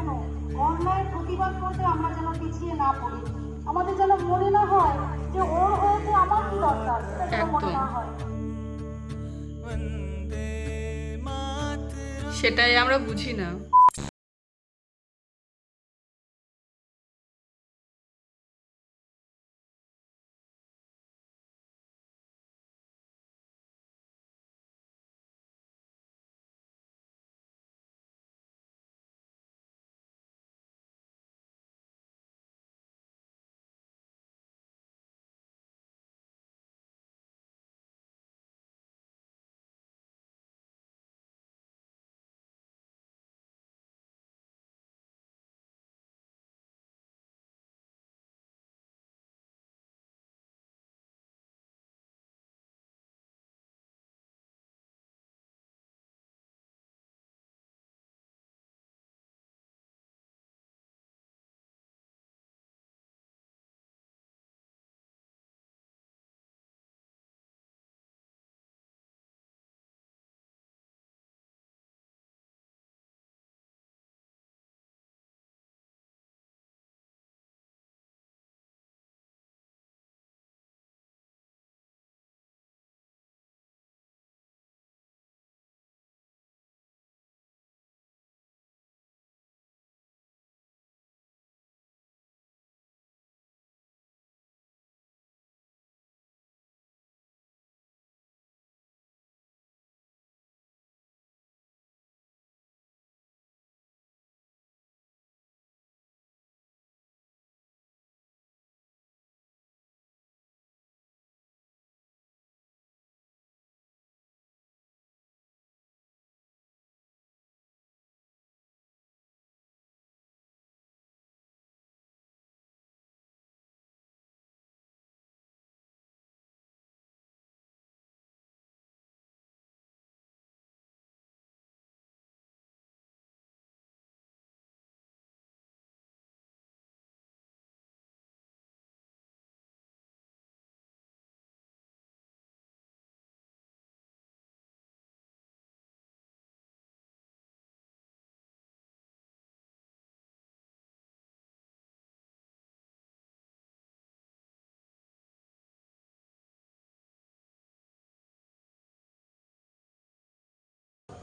কেন অন্যায় প্রতিবাদ করতে আমরা যেন পিছিয়ে না পড়ি। আমাদের যেন মনে না হয় যে ওর হয়েছে আমার কি দরকার মনে। না হয়। সেটাই আমরা বুঝি না।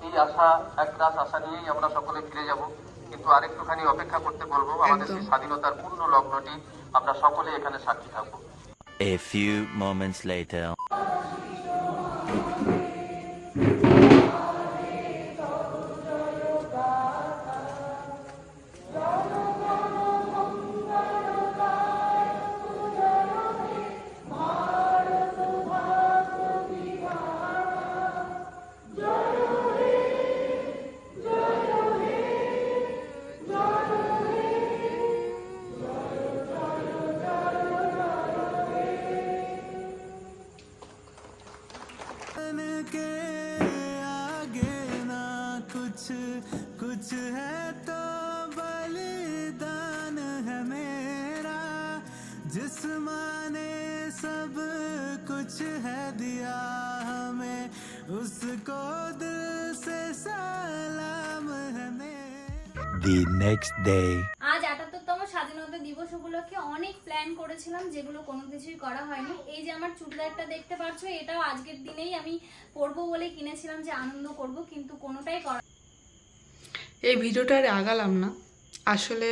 এই আশা একরাশ আশা নিয়েই আমরা সকলে ফিরে যাব। কিন্তু আরেকটুখানি অপেক্ষা করতে বলব আমাদের সেই স্বাধীনতার পূর্ণ লগ্নটি আমরা সকলে এখানে সাক্ষী থাকব। A few moments later. कुछ कुछ है तो बलिदान है मेरा जिसमाने सब कुछ है दिया हमें उसको दिल से सलाम है मेरा The next day. আজ আটাত্তরতম স্বাধীনতা দিবস উপলক্ষে অনেক প্ল্যান করেছিলাম যেগুলো কোনো কিছুই করা হয়নি এই যে আমার চুড়িদারটা দেখতে পাচ্ছ এটাও আজকের দিনেই আমি পরবো বলে কিনেছিলাম যে আনন্দ করব কিন্তু কোনোটাই করা এই ভিডিওটা আর আগালাম না। আসলে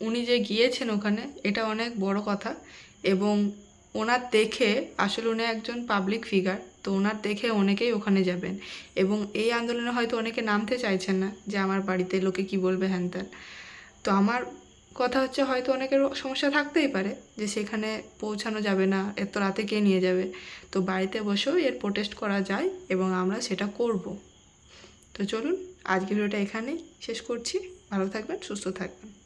উনি যে গিয়েছেন ওখানে, এটা অনেক বড় কথা এবং ওনার দেখে, আসলে উনি একজন পাবলিক ফিগার তো ওনার দেখে অনেকেই ওখানে যাবেন এবং এই আন্দোলনে হয়তো অনেকে নামতে চাইছেন না যে আমার বাড়িতে লোকে কি বলবে হ্যান তো আমার কথা হচ্ছে হয়তো অনেকের সমস্যা থাকতেই পারে যে সেখানে পৌঁছানো যাবে না, এত রাতে কে নিয়ে যাবে। তো বাড়িতে বসেও এর প্রোটেস্ট করা যায় এবং আমরা সেটা করব। তো চলুন আজকের ভিডিওটা এখানেই শেষ করছি। ভালো থাকবেন সুস্থ থাকবেন।